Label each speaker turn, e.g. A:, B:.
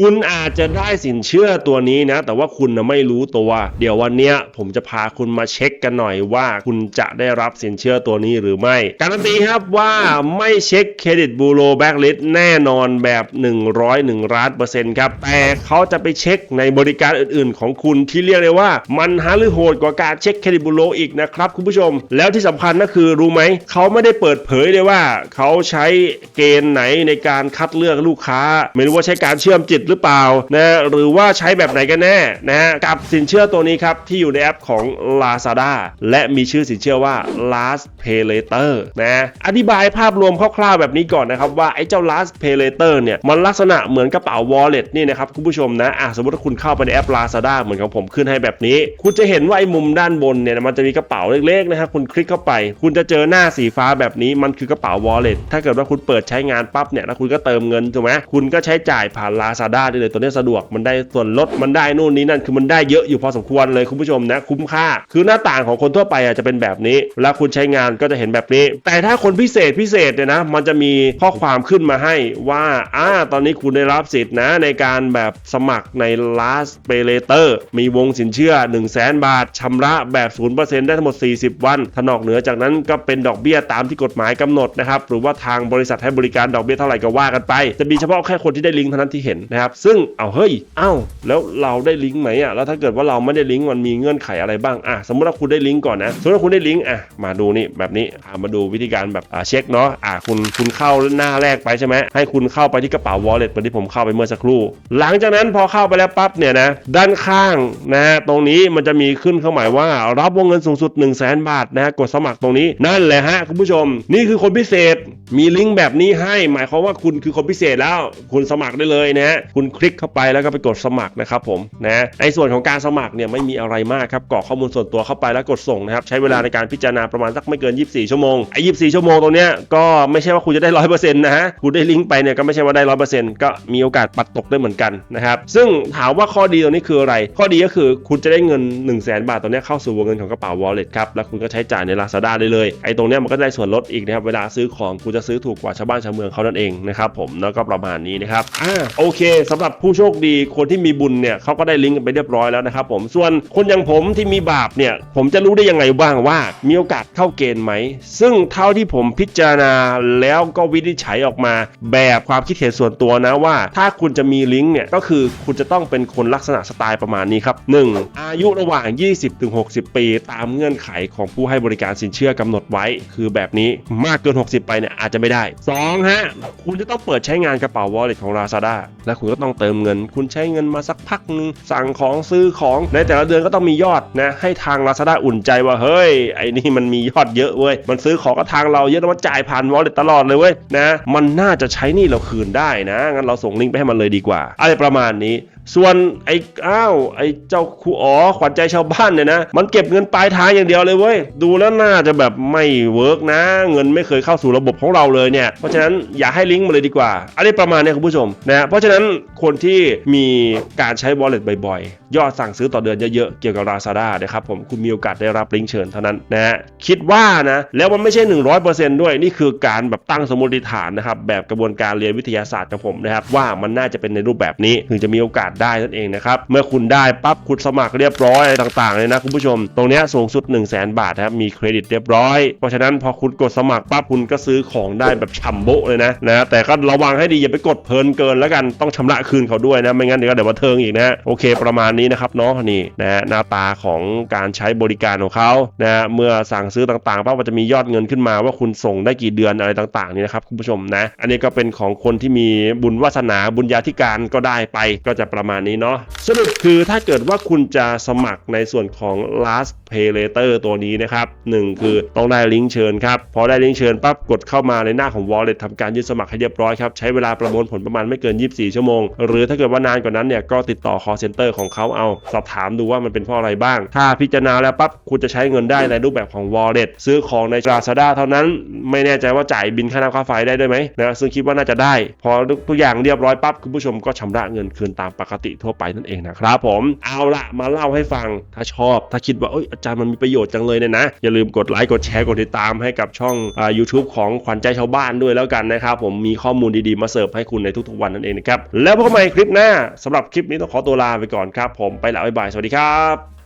A: คุณอาจจะได้สินเชื่อตัวนี้นะ แต่ว่าคุณนะไม่รู้ตัว เดี๋ยววันนี้ผมจะพาคุณมาเช็คกันหน่อยว่าคุณจะได้รับสินเชื่อตัวนี้หรือไม่ การันตีครับว่าไม่เช็คเครดิตบูโรแบ็กลิสแน่นอนแบบ 101ล้านเปอร์เซ็นต์ครับ แต่เขาจะไปเช็คในบริการอื่นๆ ของคุณที่เรียกได้ว่า มันหาหรือโหดกว่าการเช็คเครดิตบูโรอีกนะครับคุณผู้ชม แล้วที่สำคัญก็คือรู้ไหมเขาไม่ได้เปิดเผยเลยว่าเขาใช้เกณฑ์ไหนในการคัดเลือกลูกค้า ไม่รู้ว่าใช้การเชื่อมจิตหรือเปล่านะหรือว่าใช้แบบไหนกันแน่นะฮะกับสินเชื่อตัวนี้ครับ ที่อยู่ในแอปของ Lazada และมีชื่อสินเชื่อว่า Last Pay Later นะอธิบายภาพรวมคร่าวๆแบบนี้ก่อนนะครับ ว่าไอ้เจ้า Last Pay Later เนี่ย มันลักษณะเหมือนกระเป๋า wallet นี่นะครับ คุณผู้ชมนะอะสมมติว่าคุณเข้าไปในแอป Lazada เหมือนของผมขึ้นให้แบบนี้ คุณจะเห็นว่าไอ้มุมด้านบนเนี่ยมันจะมีกระเป๋าเล็กๆนะครับคุณคลิกเข้าไป คุณจะเจอหน้าสีฟ้าแบบนี้มันคือกระเป๋า wallet ถ้าเกิดว่าคุณเปิดใช้งานปั๊บเนี่ยแล้วคุณก็เติมเงินถูกไหมคุณก็ใช้จ่ายผ่าน Lazada ได้เลยตัวนี้สะดวกมันได้ส่วนลดมันได้นู่นนี่นั่นคือมันได้เยอะอยู่พอสมควรเลยคุณผู้ชมนะคุ้มค่า คือหน้าต่างของคนทั่วไปอะจะเป็นแบบนี้เวลาคุณใช้งานก็จะเห็นแบบนี้ แต่ถ้าคนพิเศษพิเศษเนี่ยนะมันจะมีข้อความขึ้นมาให้ว่าอ่าตอนนี้คุณได้รับสิทธิ์นะในการแบบสมัครใน Last Pay Later มีวงสินเชื่อ 1 0 0 0 0แบาทชำระแบบ 0%ได้ทั้งหมด 40 วันถ้านอกเหนือจากนั้นก็เป็นดอกเบี้ยตามที่กฎหมายกำหนดนะครับหรือว่าทางบริษัทให้บริการดอกเบี้ยเท่าไหร่ก็ว่ากันไป จะมีเฉพาะแค่คนที่ได้ลิงก์เท่านั้นที่เห็นนะครับซึ่งเอาเฮ้ยเอ้าแล้วเราได้ลิงก์ไหมอะแล้วถ้าเกิดว่าเราไม่ได้ลิงก์มันมีเงื่อนไขอะไรบ้างอะสมมติว่าคุณได้ลิงก์ก่อนนะสมมติว่าคุณได้ลิงก์อะมาดูนี่แบบนี้มาดูวิธีการแบบเช็คเนาะอะคุณคุณเข้าหน้าแรกไปใช่ไหมให้คุณเข้าไปที่กระเป๋า wallet เหมือนที่ผมเข้าไปเมื่อสักครู่ หลังจากนั้นพอเข้าไปแล้วปั๊บเนี่ยนะด้านข้างนะฮะตรงนี้มันจะมีขึ้นเข้าหมายว่ารับวงเงินสูงสุด 1 0 0 0 0แบาทนะฮะกดสมัครตรงนี้นั่นแหละฮะคุณผู้ชม นี่คือคนพิเศษมีลิงก์แบบนี้ให้ หมายความว่าคุณคือคนพิเศษแล้ว คุณสมัครได้เลยนะฮะคุณคลิกเข้าไปแล้วก็ไปกดสมัครนะครับผมนะไอ้ส่วนของการสมัครเนี่ยไม่มีอะไรมากครับกรอกข้อมูลส่วนตัวเข้าไปแล้วกดส่งนะครับใช้เวลาในการพิจารณาประมาณสักไม่เกิน 24 ชั่วโมงไอ้24 ชั่วโมงตรงเนี้ยก็ไม่ใช่ว่าคุณจะได้100%นต์นะฮะคุณได้ลิงก์ไปเนี่ยก็ไม่ใช่ว่าได้100%ก็มีโอกาสปัดตกได้เหมือนกันนะครับซึ่งถามว่าข้อดีตรงนี้คืออะไร ข้อดีก็คือคุณจะได้เงิน 1 0 0 0 0แบาทตรงเนี้ยเข้าสู่วงเงินของกระเป๋า wallet ครับแล้วคุณก็ใช้จ่ายใน Lazada ได้เลยไอ้ตรงเนี้ยมันก็ได้ส่วนลดอีกนะครับเวลาซื้อของคุณจะซื้อถูกกว่าชาวบ้านชาวเมืองเขานั่นเองนะครับผมแล้วก็ประมาณนี้นะครับอ่าโอเคสำหรับผู้โชคดีคนที่มีบุญเนี่ยเขาก็ได้ลิงก์กันไปเรียบร้อยแล้วนะครับผมส่วนคนอย่างผมที่มีบาปเนี่ย ผมจะรู้ได้ยังไงบ้างว่า มีโอกาสเข้าเกณฑ์ไหม ซึ่งเท่าที่ผมพิจารณาแล้วก็วินิจฉัยออกมา แบบความคิดเห็นส่วนตัวนะว่า ถ้าคุณจะมีลิงก์เนี่ยก็คือคุณจะต้องเป็นคนลักษณะสไตล์ประมาณนี้ครับ 1. อายุระหว่าง 20-60 ปี ตามเงื่อนไขของผู้ให้บริการสินเชื่อกำหนดไว้ คือแบบนี้มากเกิน 60 ไปเนี่ยอาจจะไม่ได้ 2. ฮะคุณจะต้องเปิดใช้งานกระเป๋า wallet ของ Lazada และคุณก็ต้องเติมเงิน คุณใช้เงินมาสักพักหนึงสั่งของซื้อของในแต่ละเดือนก็ต้องมียอดนะให้ทาง Lazada อุ่นใจว่าเฮ้ยไอ้นี่มันมียอดเยอะเว้ยมันซื้อของก็ทางเราเยอะแล้วมันจ่ายผ่านวอลเล็ตลอดเลยเว้ยนะมันน่าจะใช้นี่เราคืนได้นะงั้นเราส่งลิงก์ไปให้มันเลยดีกว่า อะไรประมาณนี้ ส่วนไอ้อ้าวไอ้เจ้าครูอ๋อขวัญใจชาวบ้านเนี่ยนะ มันเก็บเงินปลายทางอย่างเดียวเลยเว้ย ดูแล้วน่าจะแบบไม่เวิร์กนะ เงินไม่เคยเข้าสู่ระบบของเราเลยเนี่ย เพราะฉะนั้นอย่าให้ลิงก์มาเลยดีกว่าอะไรประมาณนี้คุณผู้ชมนะ เพราะฉะนั้นคนที่มีการใช้ wallet บ่อยๆ ยอดสั่งซื้อต่อเดือนเยอะๆ เกี่ยวกับ Lazada นะครับผมคุณมีโอกาสได้รับลิงก์เชิญเท่านั้นนะฮะคิดว่านะ แล้วมันไม่ใช่ 100%ด้วยนี่คือการแบบตั้งสมมติฐานนะครับแบบกระบวนการเรียนวิทยาศาสตร์ของผมนะครับว่ามันน่าจะเป็นในรูปแบบนี้ถึงจะมีโอกาสได้นั่นเองนะครับ เมื่อคุณได้ปั๊บคุณสมัครเรียบร้อยอะไรต่างๆเลยนะคุณผู้ชม ตรงนี้สูงสุด 1 0 0 0 0แบาทนะครับมีเครดิตเรียบร้อย เพราะฉะนั้นพอคุณกดสมัครปั๊บคุณก็ซื้อของได้แบบฉ่ำโบเลยนะนะแต่ก็ระวังให้ดีอย่าไปกดเพลินเกินแล้วกันต้องชำระคืนเขาด้วยนะไม่งั้นเดี๋ยวเดี๋ยวมาเทิงอีกนะโอเคประมาณนี้นะครับเนาะนี่นะฮะหน้าตาของการใช้บริการของเขานะฮะเมื่อสั่งซื้อต่างๆปั๊บมันจะมียอดเงินขึ้นมาว่าคุณส่งได้กี่เดือนอะไรต่างๆนี่นะครับคุณผู้ชมนะอันนี้ก็เป็นของคนที่มีบุญวาสนาบุญญาธิการก็ได้ไปก็จะประมาณนี้เนาะสรุปคือถ้าเกิดว่าคุณจะสมัครในส่วนของ last pay later ตัวนี้นะครับหนึ่งคือต้องได้ลิงก์เชิญครับ พอได้ลิงก์เชิญปั๊บกดเข้ามาในหน้าของ wallet ทำการยื่นสมัครให้เรียบร้อยครับ ใช้เวลาประมวลผลประมาณไม่เกิน 24 ชั่วโมง หรือถ้าเกิดว่านานกว่านั้นเนี่ยก็ติดต่อ call center ของเขาเอา สอบถามดูว่ามันเป็นเพราะอะไรบ้าง ถ้าพิจารณาแล้วปั๊บคุณจะใช้เงินได้ในรูปแบบของ wallet ซื้อของใน Lazada เท่านั้น ไม่แน่ใจว่าจ่ายบินค่าน้ำค่าไฟได้ด้วยไหมนะซึ่งคิดว่าน่าจะได้ พอทุกอย่างเรียบร้อยปั๊บคุณผู้ชมก็ชำระเงินคืนตามปกติทั่วไปนั่นเองนะครับผมเอาละมาเล่าให้ฟังถ้าชอบ ถ้าคิดว่าเอ้ยอาจันมันมีประโยชน์จังเลยเนี่ยนะ อย่าลืมกดไลค์กดแชร์กดติดตามให้กับช่องอ่า YouTube ของขวัญใจชาวบ้านด้วยแล้วกันนะครับผมมีข้อมูลดีๆมาเสิร์ฟให้คุณในทุกๆวันนั่นเองนะครับแล้วพบกันใหม่คลิปหน้าสำหรับคลิปนี้ต้องขอตัวลาไปก่อนครับผมไปแล้วบ๊ายบายสวัสดีครับ